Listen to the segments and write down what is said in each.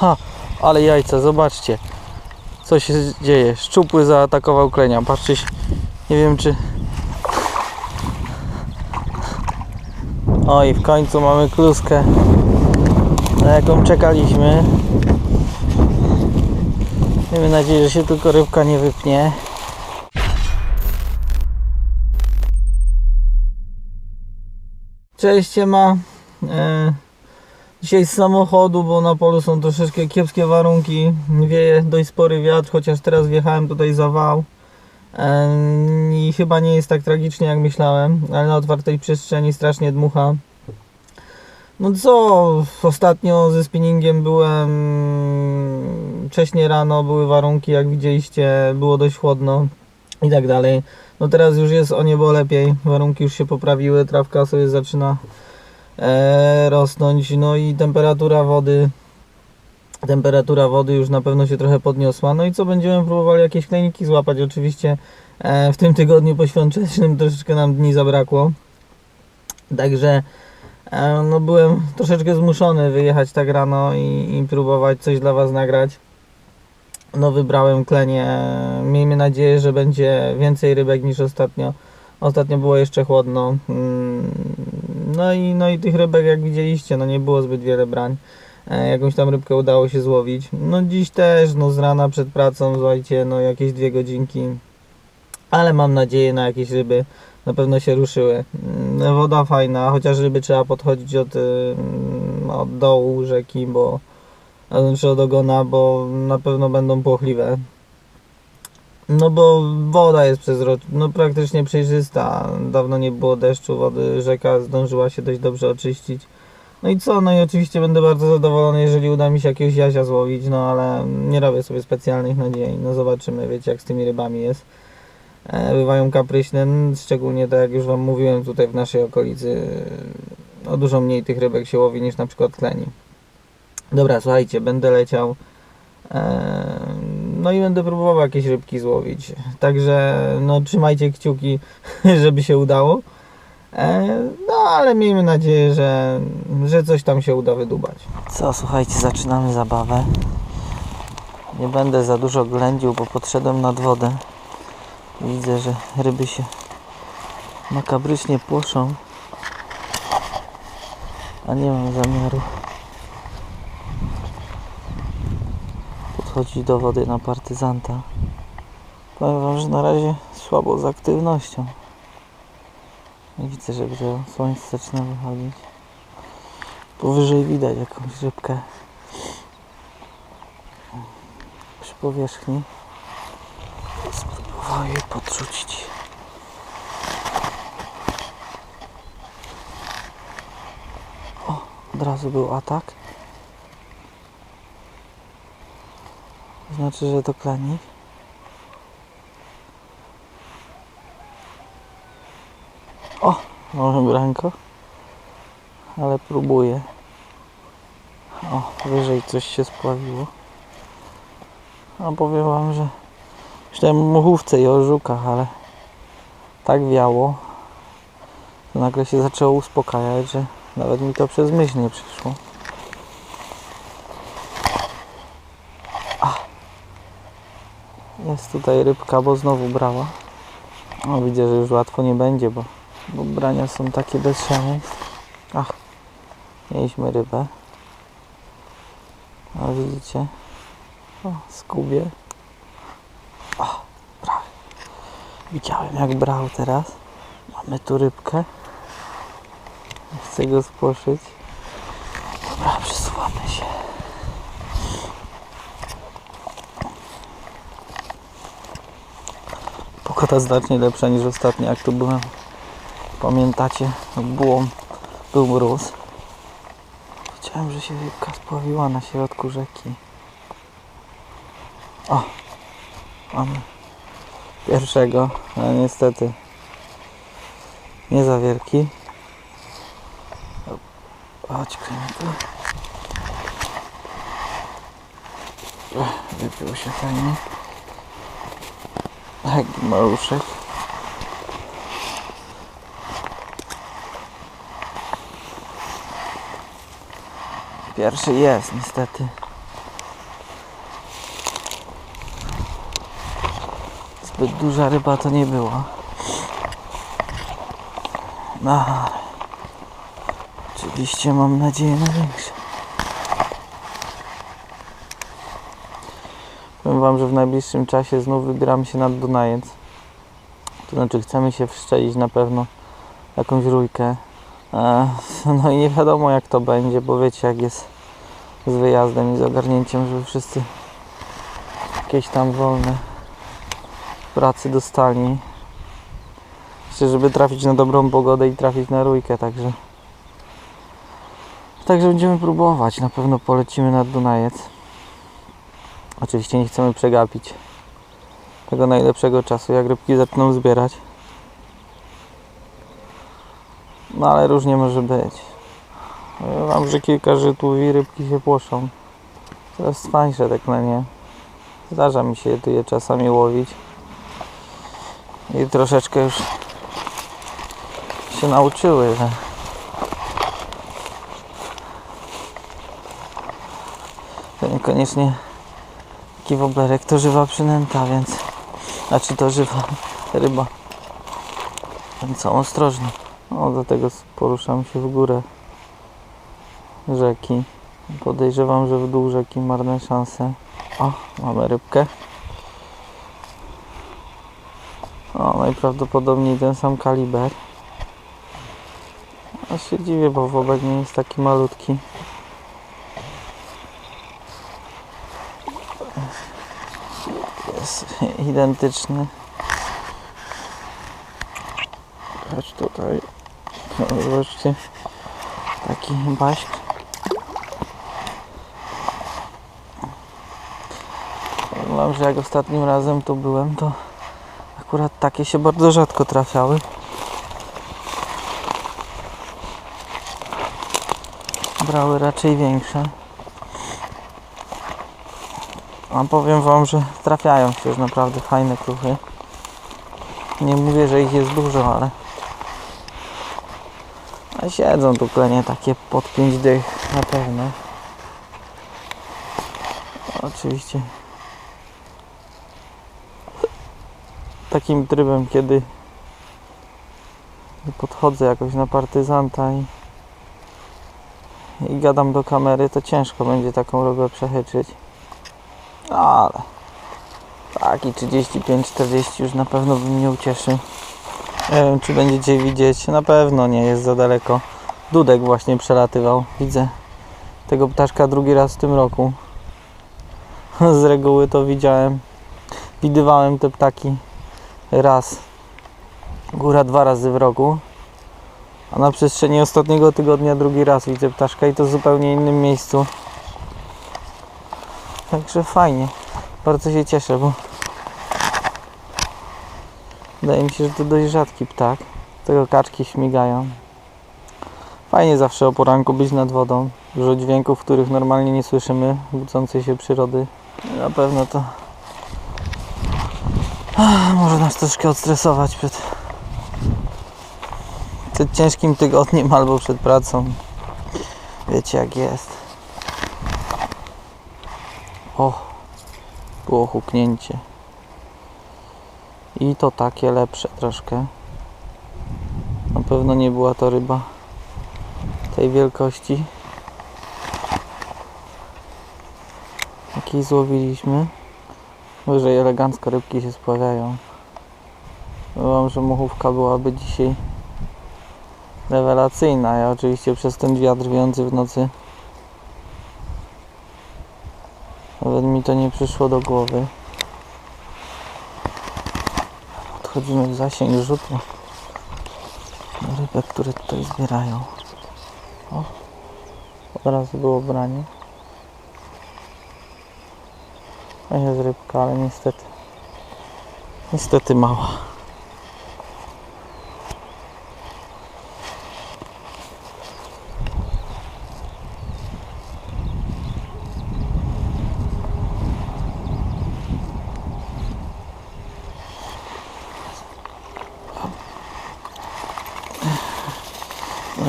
Ha, ale jajca, zobaczcie. Co się dzieje? Szczupły zaatakował klenia. Patrzcie, nie wiem czy... O i w końcu mamy kluskę, na jaką czekaliśmy. Miejmy nadzieję, że się tylko rybka nie wypnie. Cześć, ma. E, dzisiaj z samochodu, bo na polu są troszeczkę kiepskie warunki. Wieje dość spory wiatr, chociaż teraz wjechałem tutaj za wał. I chyba nie jest tak tragicznie jak myślałem, ale na otwartej przestrzeni strasznie dmucha. No co, ostatnio ze spinningiem byłem wcześniej rano, były warunki jak widzieliście, było dość chłodno i tak dalej. No teraz już jest o niebo lepiej, warunki już się poprawiły, trawka sobie zaczyna rosnąć, no i temperatura wody temperatura wody już na pewno się trochę podniosła. No i co będziemy próbowali jakieś kleniki złapać. Oczywiście e, w tym tygodniu poświątecznym troszeczkę nam dni zabrakło. Także e, no byłem troszeczkę zmuszony wyjechać tak rano i, i próbować coś dla Was nagrać. No wybrałem klenie. Miejmy nadzieję, że będzie więcej rybek niż ostatnio. Ostatnio było jeszcze chłodno. Mm, No i, no i tych rybek jak widzieliście, no nie było zbyt wiele brań. E, Jakąś tam rybkę udało się złowić. No dziś też, no z rana przed pracą, słuchajcie, no jakieś dwie godzinki. Ale mam nadzieję na jakieś ryby. Na pewno się ruszyły. Mm, Woda fajna, chociaż ryby trzeba podchodzić od, ym, od dołu rzeki, bo znaczy od ogona, bo na pewno będą płochliwe. No bo woda jest przezroczna, no praktycznie przejrzysta. Dawno nie było deszczu, wody rzeka zdążyła się dość dobrze oczyścić. No i co? No i oczywiście będę bardzo zadowolony, jeżeli uda mi się jakiegoś jazia złowić, no ale nie robię sobie specjalnych nadziei. No zobaczymy, wiecie jak z tymi rybami jest. E, bywają kapryśne, szczególnie tak jak już Wam mówiłem tutaj w naszej okolicy. No dużo mniej tych rybek się łowi niż na przykład kleni. Dobra, słuchajcie, będę leciał. e, No i będę próbował jakieś rybki złowić. Także no trzymajcie kciuki, żeby się udało. E, No ale miejmy nadzieję, że, że coś tam się uda wydubać. Co, słuchajcie, zaczynamy zabawę. Nie będę za dużo ględził, bo podszedłem nad wodę. Widzę, że ryby się makabrycznie płoszą. A nie mam zamiaru podchodzić do wody na partyzanta. Powiem wam, że na razie słabo z aktywnością. Nie widzę, żeby to słońce zaczyna wychodzić. Powyżej widać jakąś rybkę przy powierzchni. Spróbuję jej podrzucić. O, od razu był atak. Znaczy, że to klanik. O, może branko. Ale próbuję. O, wyżej coś się spławiło. A powiem wam, że myślałem o muchówce i o żukach, ale tak wiało, to nagle się zaczęło uspokajać, że nawet mi to przez myśl nie przyszło. Jest tutaj rybka, bo znowu brała. No widzę, że już łatwo nie będzie, bo, bo brania są takie bez szaleństw. Ach, mieliśmy rybę. A widzicie? O, skubie. O, prawie. Widziałem jak brał teraz. Mamy tu rybkę. Chcę go spłoszyć. Dobra, przesuwamy się. Pogoda znacznie lepsza niż ostatnio, jak tu byłem. Pamiętacie, było, był mróz. Chciałem, że się rybka spławiła na środku rzeki. O, mamy pierwszego, ale niestety nie za wielki. Chodź, kręgu. Wypił się fajnie. Taki maluszek. Pierwszy jest niestety. Zbyt duża ryba to nie była. No, oczywiście mam nadzieję na większe. Wam, że w najbliższym czasie znów wybieramy się nad Dunajec. To znaczy chcemy się wszczelić na pewno jakąś rójkę. E, No i nie wiadomo jak to będzie, bo wiecie jak jest z wyjazdem i z ogarnięciem, żeby wszyscy jakieś tam wolne pracy dostali. Jeszcze żeby trafić na dobrą pogodę i trafić na rójkę, także Także będziemy próbować. Na pewno polecimy nad Dunajec. Oczywiście nie chcemy przegapić tego najlepszego czasu, jak rybki zaczną zbierać. No ale różnie może być. Powiem Wam, że kilka żytłów i rybki się płoszą. Coraz fajsze tak na nie. Zdarza mi się je czasami łowić. I troszeczkę już się nauczyły, że to niekoniecznie taki woblerek to żywa przynęta, więc znaczy to żywa ryba. Więc są ostrożni. No, dlatego poruszam się w górę rzeki. Podejrzewam, że w dół rzeki marne szanse. O, mamy rybkę. O, najprawdopodobniej ten sam kaliber. A się dziwię, bo wobek nie jest taki malutki. Jest identyczny. Chodź tutaj. No, Zobaczcie. Taki baśk. Powiem że jak ostatnim razem tu byłem, to akurat takie się bardzo rzadko trafiały. Brały raczej większe. A powiem Wam, że trafiają się naprawdę fajne kruchy. Nie mówię, że ich jest dużo, ale a siedzą tu klenie takie pod 5 dych na pewno. Oczywiście takim trybem, kiedy podchodzę jakoś na partyzanta i, i gadam do kamery, to ciężko będzie taką rybę przechyczyć. No, ale taki 35-40 już na pewno by mnie ucieszył. Nie wiem, czy będziecie widzieć. Na pewno nie jest za daleko. Dudek właśnie przelatywał. Widzę tego ptaszka drugi raz w tym roku. Z reguły to widziałem. Widywałem te ptaki raz. Góra dwa razy w roku. A na przestrzeni ostatniego tygodnia drugi raz widzę ptaszka i to w zupełnie innym miejscu. Także fajnie. Bardzo się cieszę, bo wydaje mi się, że to dość rzadki ptak. Tego kaczki śmigają. Fajnie zawsze o poranku być nad wodą. Dużo dźwięków, których normalnie nie słyszymy, budzącej się przyrody. Na pewno to Ach, może nas troszkę odstresować przed, przed ciężkim tygodniem albo przed pracą. Wiecie jak jest. O, było huknięcie. I to takie lepsze troszkę. Na pewno nie była to ryba tej wielkości. Jakiej złowiliśmy. Wyżej elegancko rybki się spławiają. Byłam, że muchówka byłaby dzisiaj rewelacyjna. Ja oczywiście przez ten wiatr wijący w nocy nawet mi to nie przyszło do głowy. Odchodzimy w zasięg rzutu rybek, które tutaj zbierają. O, od razu było branie. Jest rybka, ale niestety niestety mała.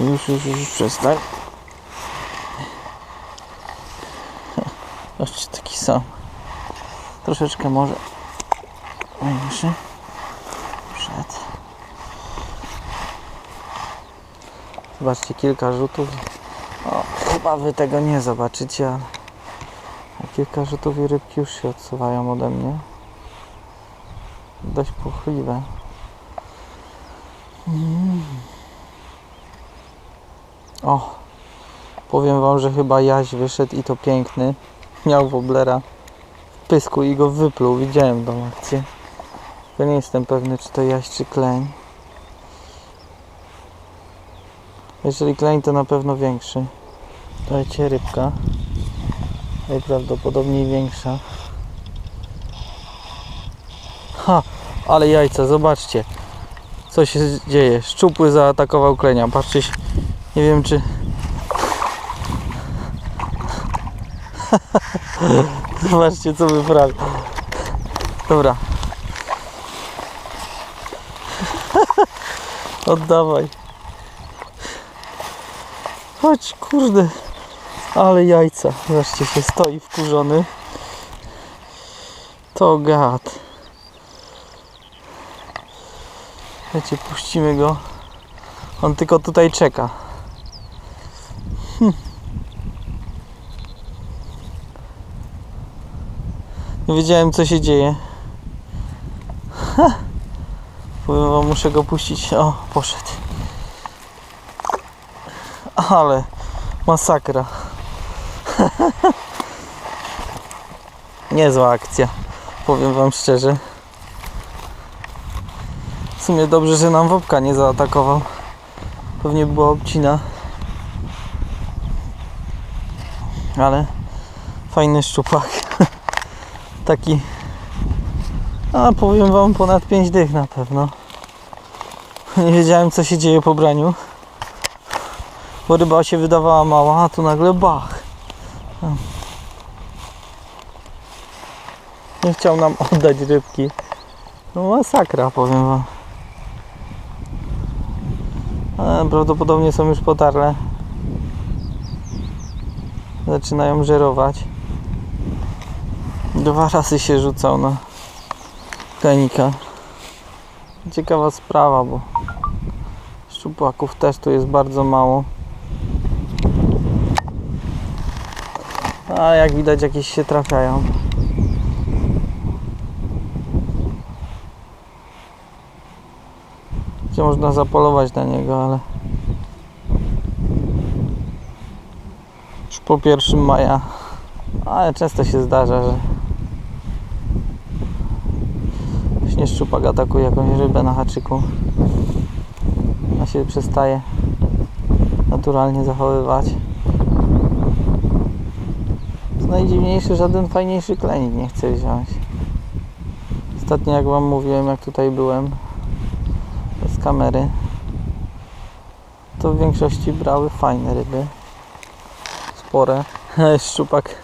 No już, już, już przestań. Taki sam. Troszeczkę może Najwyższy. Przed. Zobaczcie, kilka rzutów. O, chyba wy tego nie zobaczycie, ale kilka rzutów i rybki już się odsuwają ode mnie. Dość płochliwe. Mm. O, powiem wam, że chyba Jaś wyszedł i to piękny. Miał woblera w pysku i go wypluł. Widziałem tą akcję. Tylko nie jestem pewny, czy to Jaś, czy kleń. Jeżeli kleń, to na pewno większy. Dajcie rybka. Najprawdopodobniej większa. Ha, ale jajca, zobaczcie. Co się dzieje? Szczupły zaatakował klenia. Patrzcie, nie wiem czy... Zobaczcie co wyprawia. Dobra. Oddawaj. Chodź, kurde. Ale jajca. Zobaczcie się, stoi wkurzony. To gad. Wiecie, puścimy go. On tylko tutaj czeka. Wiedziałem co się dzieje. Ha. Powiem wam, muszę go puścić. O, poszedł. Ale masakra. Niezła akcja. Powiem wam szczerze. W sumie dobrze, że nam wopka nie zaatakował. Pewnie była obcina. Ale fajny szczupak. Taki. A powiem wam ponad 5 dych na pewno. Nie wiedziałem co się dzieje po braniu. Bo ryba się wydawała mała, a tu nagle bach. Nie chciał nam oddać rybki. No masakra powiem wam. Ale prawdopodobnie są już potarle. Zaczynają żerować. Dwa razy się rzucał na kanika. Ciekawa sprawa, bo szczupłaków też tu jest bardzo mało. A jak widać jakieś się trafiają. Gdzie można zapolować na niego, ale już po 1 maja, ale często się zdarza, że właśnie szczupak atakuje jakąś rybę na haczyku. A się przestaje naturalnie zachowywać. Co najdziwniejsze, żaden fajniejszy klenik nie chce wziąć. Ostatnio jak wam mówiłem, jak tutaj byłem, z kamery to w większości brały fajne ryby spore szczupak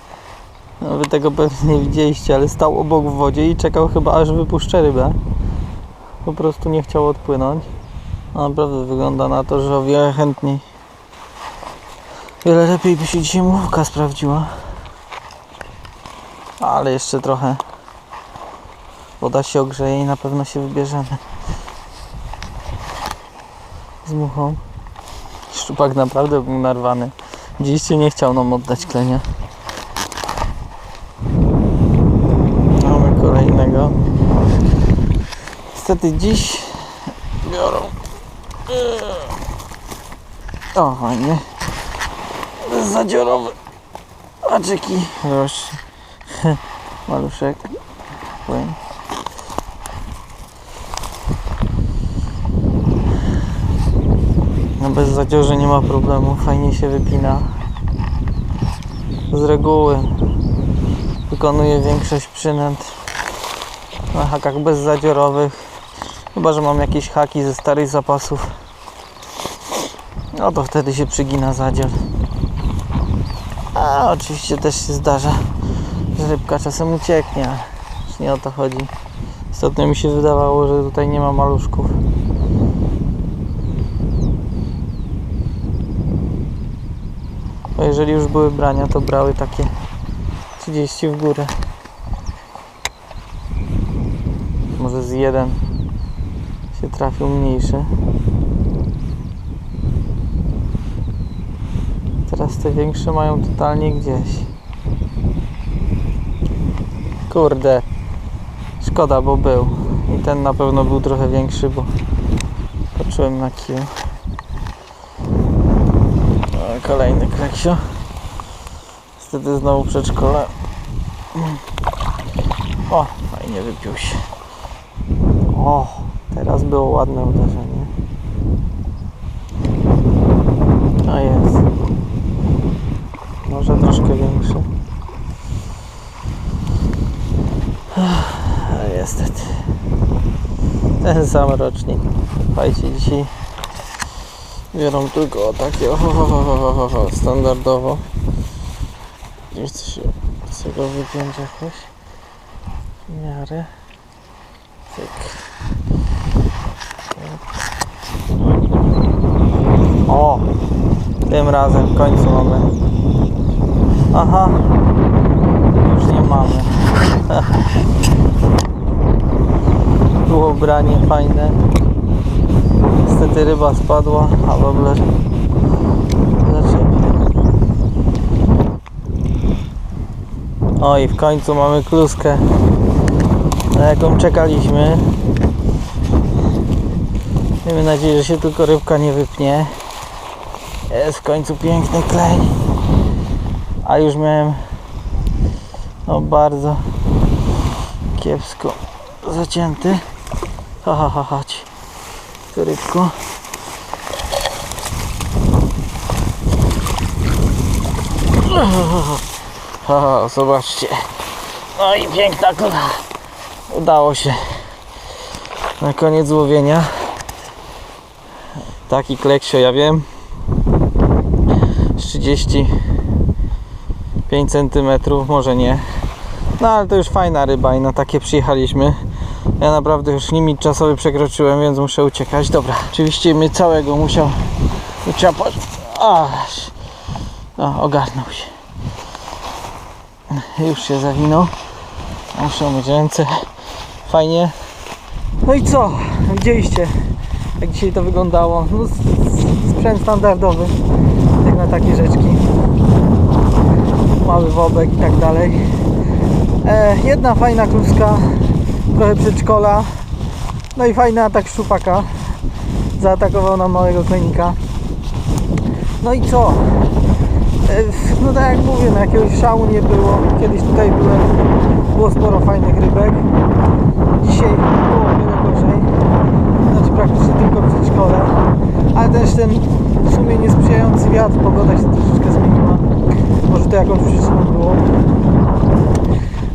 no, wy tego pewnie nie widzieliście ale stał obok w wodzie i czekał chyba aż wypuszczę rybę po prostu nie chciał odpłynąć no, naprawdę wygląda na to, że o wiele chętniej wiele lepiej by się dzisiaj mówka sprawdziła ale jeszcze trochę woda się ogrzeje i na pewno się wybierzemy z muchą. Szczupak naprawdę był narwany. Dziś nie chciał nam oddać klenia. Mamy kolejnego. Niestety dziś biorą. O, fajnie. Zadziorowy. Haczyki. Proszę. Maluszek. No bez zadziorze nie ma problemu, fajnie się wypina. Z reguły wykonuję większość przynęt na hakach bezzadziorowych. Chyba, że mam jakieś haki ze starych zapasów. No to wtedy się przygina zadzior. A oczywiście też się zdarza, że rybka czasem ucieknie, już nie o to chodzi. Ostatnio mi się wydawało, że tutaj nie ma maluszków. Bo jeżeli już były brania, to brały takie 30 w górę. Może z jeden się trafił mniejszy. Teraz te większe mają totalnie gdzieś. Kurde. Szkoda, bo był. I ten na pewno był trochę większy, bo poczułem na kiju. O, kolejny kreksio. Niestety znowu przedszkole. O, fajnie wypił się. O, było ładne uderzenie. A jest. Może troszkę większy. A niestety. Ten sam rocznik. Słuchajcie, dzisiaj biorą tylko takie o, o, o, o, o, standardowo. Gdzieś coś się z tego wypiąć jakoś. W miarę. Tyk. O! Tym razem w końcu mamy. Aha. Już nie mamy. Było branie fajne. Niestety ryba spadła, a zaczepił. O i w końcu mamy kluskę, na jaką czekaliśmy. Miejmy nadzieję, że się tylko rybka nie wypnie. Jest w końcu piękny klej. A już miałem no bardzo kiepsko zacięty. Ha ha ha chodź. Tu rybko. Ha, zobaczcie. No i piękna kula. Udało się. Na koniec łowienia. Taki kleksio, ja wiem. Z 35 cm, może nie. No ale to już fajna ryba i na takie przyjechaliśmy. Ja naprawdę już limit czasowy przekroczyłem, więc muszę uciekać. Dobra, oczywiście mnie całego musiał uciapać. Aż. O, ogarnął się. Już się zawinął. Muszę myć ręce. Fajnie. No i co? Widzieliście, jak dzisiaj to wyglądało. No, sprzęt standardowy, jak na takie rzeczki. Mały wobek i tak dalej. E, jedna fajna kluska, trochę przedszkola. No i fajny atak szczupaka. Zaatakował nam małego konika. No i co? E, No tak jak mówię, no jakiegoś szału nie było. Kiedyś tutaj byłem, było sporo fajnych rybek. Dzisiaj było wiele praktycznie tylko w przedszkole. Ale też ten w sumie niesprzyjający wiatr, pogoda się troszeczkę zmieniła. Może to jakąś przyczyną było.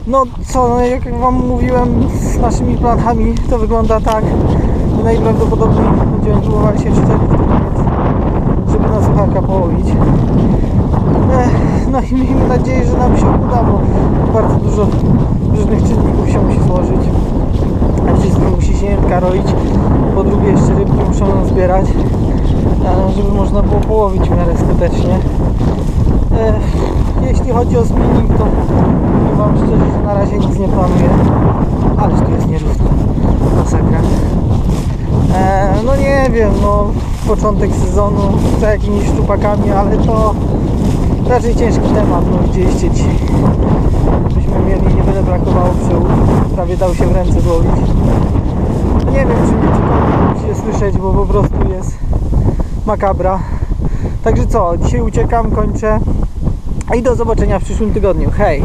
No co, no jak Wam mówiłem, z naszymi planami to wygląda tak, najprawdopodobniej będziemy próbowali się przyczepić do żeby na suchaka połowić. No i miejmy nadzieję, że nam się uda, bo bardzo dużo różnych czynników się musi złożyć. Wszystko musi się jętka roić, po drugie jeszcze rybki muszą zbierać, e, żeby można było połowić w miarę skutecznie. E, Jeśli chodzi o spinning, to Wam szczerze, że na razie nic nie planuję. Ależ tu jest nierówno. Masakra. E, no nie wiem, no początek sezonu z jakimiś szczupakami, ale to raczej ciężki temat, no widzieliście dzisiaj. Byśmy mieli, nie brakowało przyłóg. Prawie dał się w ręce złowić. Nie wiem, czy mnie tylko się słyszeć, bo po prostu jest makabra. Także co, dzisiaj uciekam, kończę. I do zobaczenia w przyszłym tygodniu. Hej!